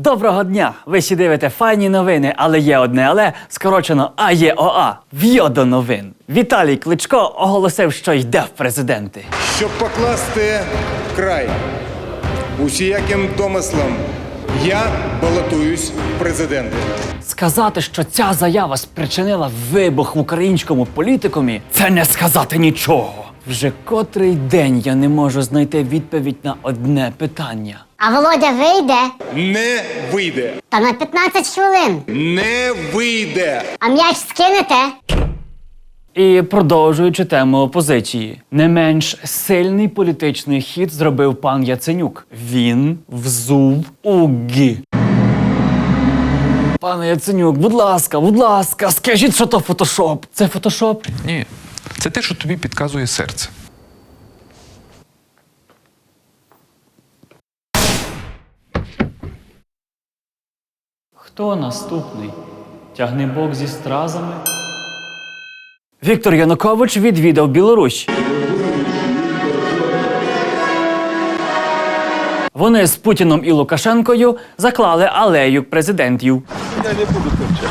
Доброго дня! Ви ще дивите файні новини, але є одне але скорочено АЄОА. В'йо до новин. Віталій Кличко оголосив, що йде в президенти. щоб покласти край усіяким домислам, я балотуюсь в президенти. Сказати, що ця заява спричинила вибух в українському політикумі, це не сказати нічого. Вже котрий день я не можу знайти відповідь на одне питання. А Володя вийде Не вийде. та на 15 хвилин. Не вийде. А м'яч скинете? І продовжуючи тему опозиції, не менш сильний політичний хід зробив пан Яценюк. Він взув уги. Пане Яценюк, будь ласка, будь ласка, скажіть, що то фотошоп. Це фотошоп? Ні, це те, що тобі підказує серце. Хто наступний? Тягнебок зі стразами? Віктор Янукович відвідав Білорусь. Вони з Путіном і Лукашенкою заклали алею президентів. Я не буду торчать.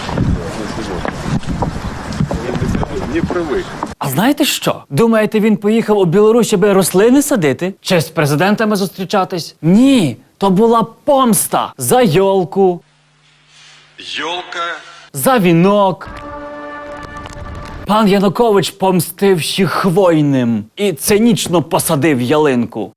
Не привык. А знаєте що? Думаєте, він поїхав у Білорусь, аби рослини садити? Чи з президентами зустрічатись? Ні, то була помста за йолку, Елка. за вінок. Пан Янукович помстив ще хвойним і цинічно посадив ялинку.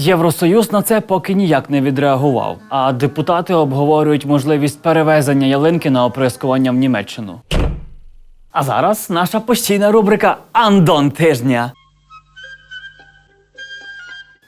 Євросоюз на це поки ніяк не відреагував, а депутати обговорюють можливість перевезення ялинки на оприскування в Німеччину. А зараз наша постійна рубрика Андон тижня.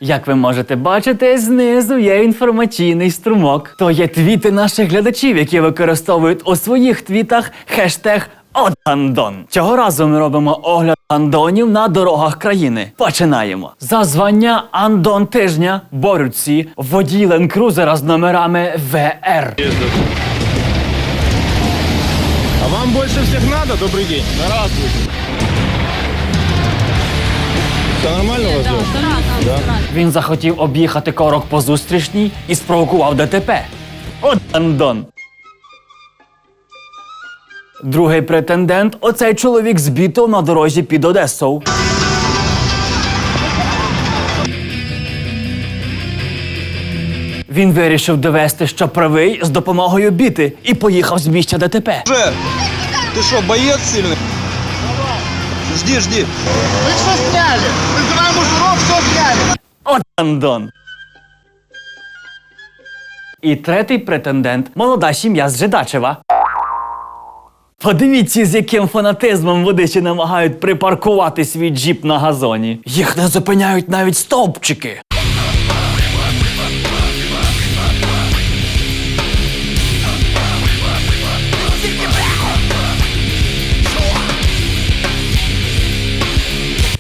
Як ви можете бачити, знизу є інформаційний струмок. То є твіти наших глядачів, які використовують у своїх твітах хештег ОДАНДОН. Цього разу ми робимо огляд андонів на дорогах країни. Починаємо. За звання Андон тижня борються водій ленд-крузера з номерами ВР. А вам больше всех надо? Добрый день. Здравствуйте. Все нормально у вас? дело? Він захотів об'їхати корок по зустрічній і спровокував ДТП. От Андон. Другий претендент оцей чоловік збітив на дорозі під Одесою. Він вирішив довести, що правий з допомогою біти, і поїхав з місця ДТП. Жер, ты что, боец сильный? Жди, жди. От Андон. І третій претендент молода сім'я з Жидачева. Подивіться, з яким фанатизмом вони ще намагають припаркувати свій джіп на газоні. Їх не зупиняють навіть стовпчики.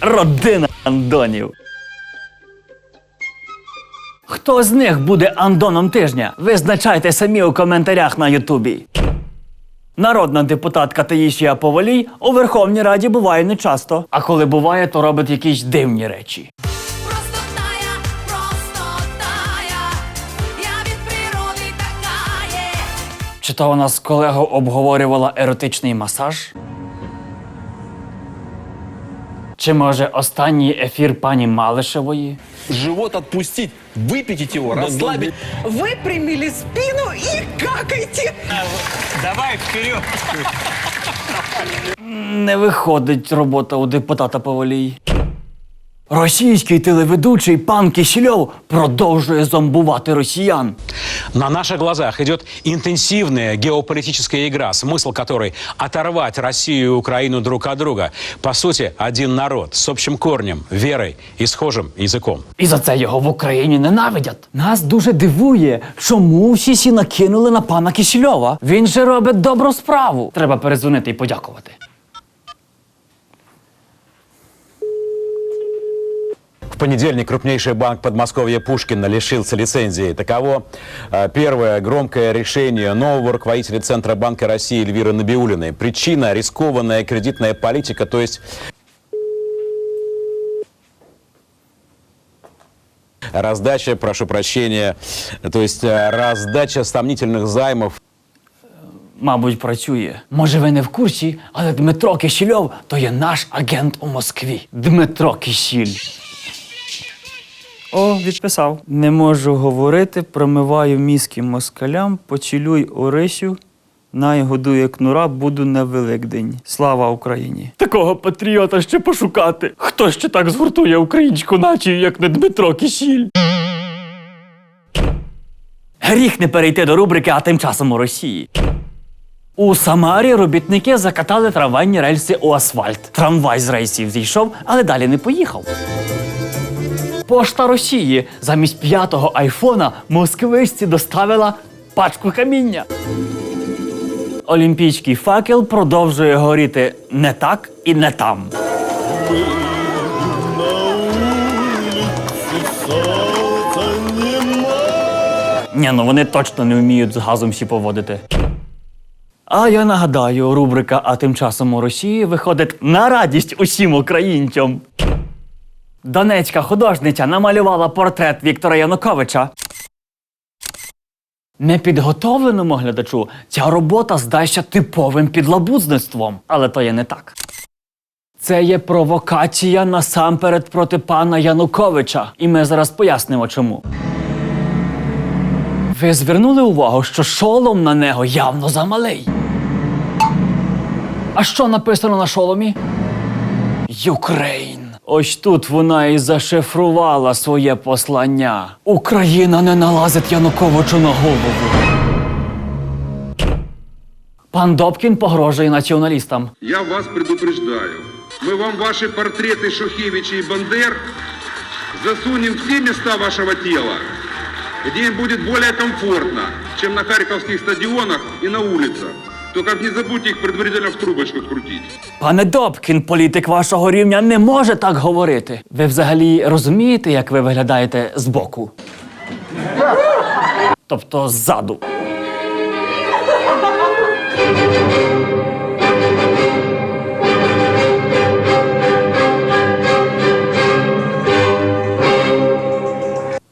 Родина Андонів. Хто з них буде Андоном тижня? Визначайте самі у коментарях на Ютубі. Народна депутатка Таїсія Повалій у Верховній Раді буває нечасто, а коли буває, то робить якісь дивні речі. Чи то вона з колегою обговорювала еротичний масаж? Чи може останній ефір пані Малишевої? живот отпустить, выпятить его, расслабить. выпрямили спину и какайте. Не виходить робота у депутата Поволій. Російський телеведучий пан Кисельов продовжує зомбувати росіян. На наших глазах идет интенсивная геополитическая игра, смысл которой – оторвать Россию и Украину друг от друга. По сути, один народ с общим корнем, верой и схожим языком. І за це його в Україні ненавидять. Нас дуже дивує, чому всі сі накинули на пана Кисельова. Він же робить добру справу. Треба перезвонити і подякувати. В понедельник крупнейший банк Подмосковья Пушкина лишился лицензии. Таково первое громкое решение нового руководителя Центра Банка России Эльвиры Набиулиной. Причина – рискованная кредитная политика, то есть раздача, прошу прощения, то есть раздача сомнительных займов. Мабуть, працює. Може, ви не в курсі, але Дмитро Кисільов то є наш агент у Москві. Дмитро Кисіль. О, відписав. Не можу говорити, промиваю мізки москалям, поцілюй Орисю. Най годує кнура, буду на Великдень. Слава Україні! Такого патріота ще пошукати. Хто ще так згуртує українську націю, як не Дмитро Кишіль? Гріх не перейти до рубрики, а тим часом у Росії. У Самарі робітники закатали трамвайні рельси у асфальт. Трамвай з рейсів зійшов, але далі не поїхав. Пошта Росії замість п'ятого айфона москвичці доставила пачку каміння. Олімпійський факел продовжує горіти не так і не там. Ні, ну вони точно не вміють з газом всі поводити. А я нагадаю, рубрика А тим часом у Росії виходить на радість усім українцям. Донецька художниця намалювала портрет Віктора Януковича. Непідготовленому глядачу ця робота здасться типовим підлабузництвом, але то є не так. Це є провокація насамперед проти пана Януковича, і ми зараз пояснимо чому. Ви звернули увагу, що шолом на нього явно замалий. А що написано на шоломі? Юкрейн. Ось тут вона і зашифрувала своє послання. Україна не налазить Януковичу на голову. Пан Добкін погрожує націоналістам. Я вас предупреждаю. Мы вам ваши портреты Шухевича и Бандер засунем в те места вашего тела, где им будет более комфортно, чем на харьковских стадионах и на улицах. Только не забудьте их предварительно в трубочку крутить. Пане Добкін, політик вашого рівня не може так говорити. Ви взагалі розумієте, як ви виглядаєте збоку? Тобто ззаду.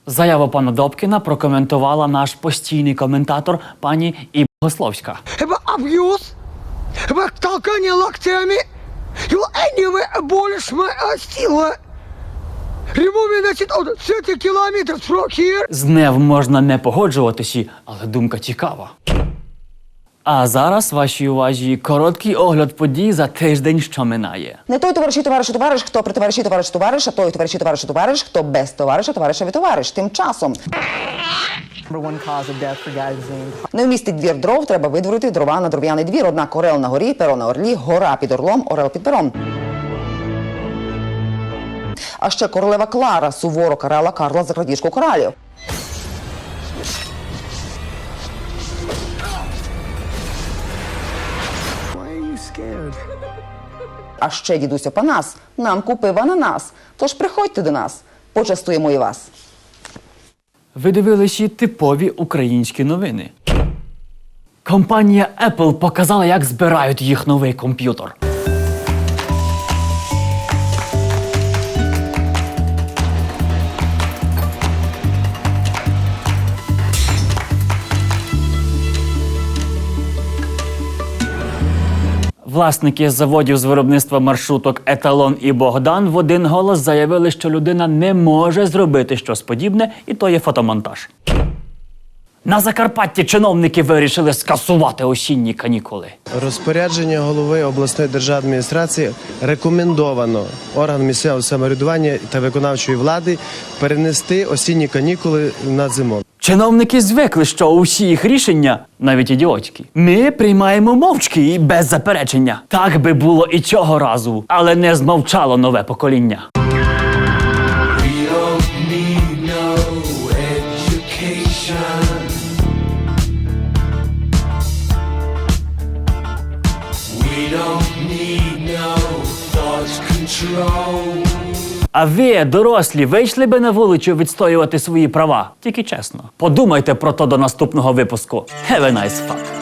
Заяву пана Добкіна прокоментувала наш постійний коментатор пані І. Богословська. Абьюз, это толкание локтями, его anyway abolish my stila. Removing, значит, от 30 kilometers from here. З НЕВ можна не погоджуватися, але думка цікава. А зараз вашій увазі короткий огляд подій за тиждень, що минає. Не той товариші товаришу товариш, хто при товариші товариш товариш, а той товариші товаришу товариш, хто без товариша товаришеві товариш. Тим часом не вмістить двір дров, треба видворити дрова на дров'яний двір. Однак орел на горі, перо на орлі, гора під орлом, орел під пером. А ще королева Клара суворо карала Карла за крадіжку коралів. А ще дідусь Опанас нам купив ананас. Тож приходьте до нас, почастуємо і вас. Ви дивилися типові українські новини. Компанія Apple показала, як збирають їх новий комп'ютер. Власники заводів з виробництва маршруток Еталон і Богдан в один голос заявили, що людина не може зробити щось подібне, і то є фотомонтаж. На Закарпатті чиновники вирішили скасувати осінні канікули. Розпорядження голови обласної державної адміністрації рекомендовано органам місцевого самоврядування та виконавчої влади перенести осінні канікули на зиму. Чиновники звикли, що усі їх рішення, навіть ідіотські, ми приймаємо мовчки і без заперечення. Так би було і цього разу, але не змовчало нове покоління. А ви, дорослі, вийшли би на вулицю відстоювати свої права? Тільки чесно. Подумайте про то до наступного випуску. Have a nice fuck.